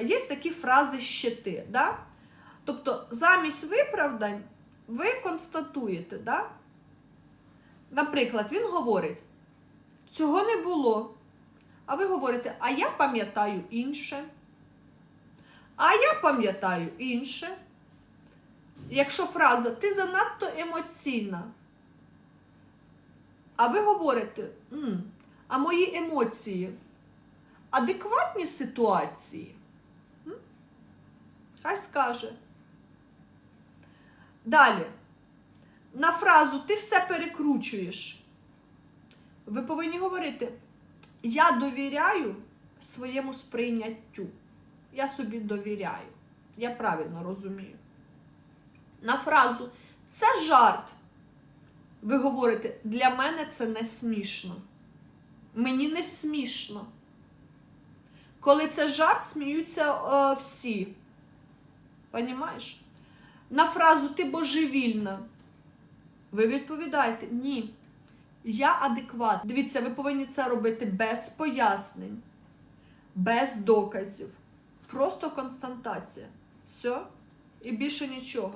Є такі фрази щити. Да? Тобто, замість виправдань ви констатуєте. Да? Наприклад, він говорить: цього не було. А ви говорите, а я пам'ятаю інше. А я пам'ятаю інше. Якщо фраза ти занадто емоційна, а ви говорите, «М, а мої емоції адекватні ситуації? Хай скаже. Далі. На фразу ти все перекручуєш. Ви повинні говорити: Я довіряю своєму сприйняттю. Я собі довіряю. Я правильно розумію. На фразу це жарт. Ви говорите, для мене це не смішно. Мені не смішно. Коли це жарт, сміються е, всі. Понімаєш? На фразу ти божевільна. Ви відповідаєте, ні. Я адекватна. Дивіться, ви повинні це робити без пояснень, без доказів. Просто констатація. Все. І більше нічого.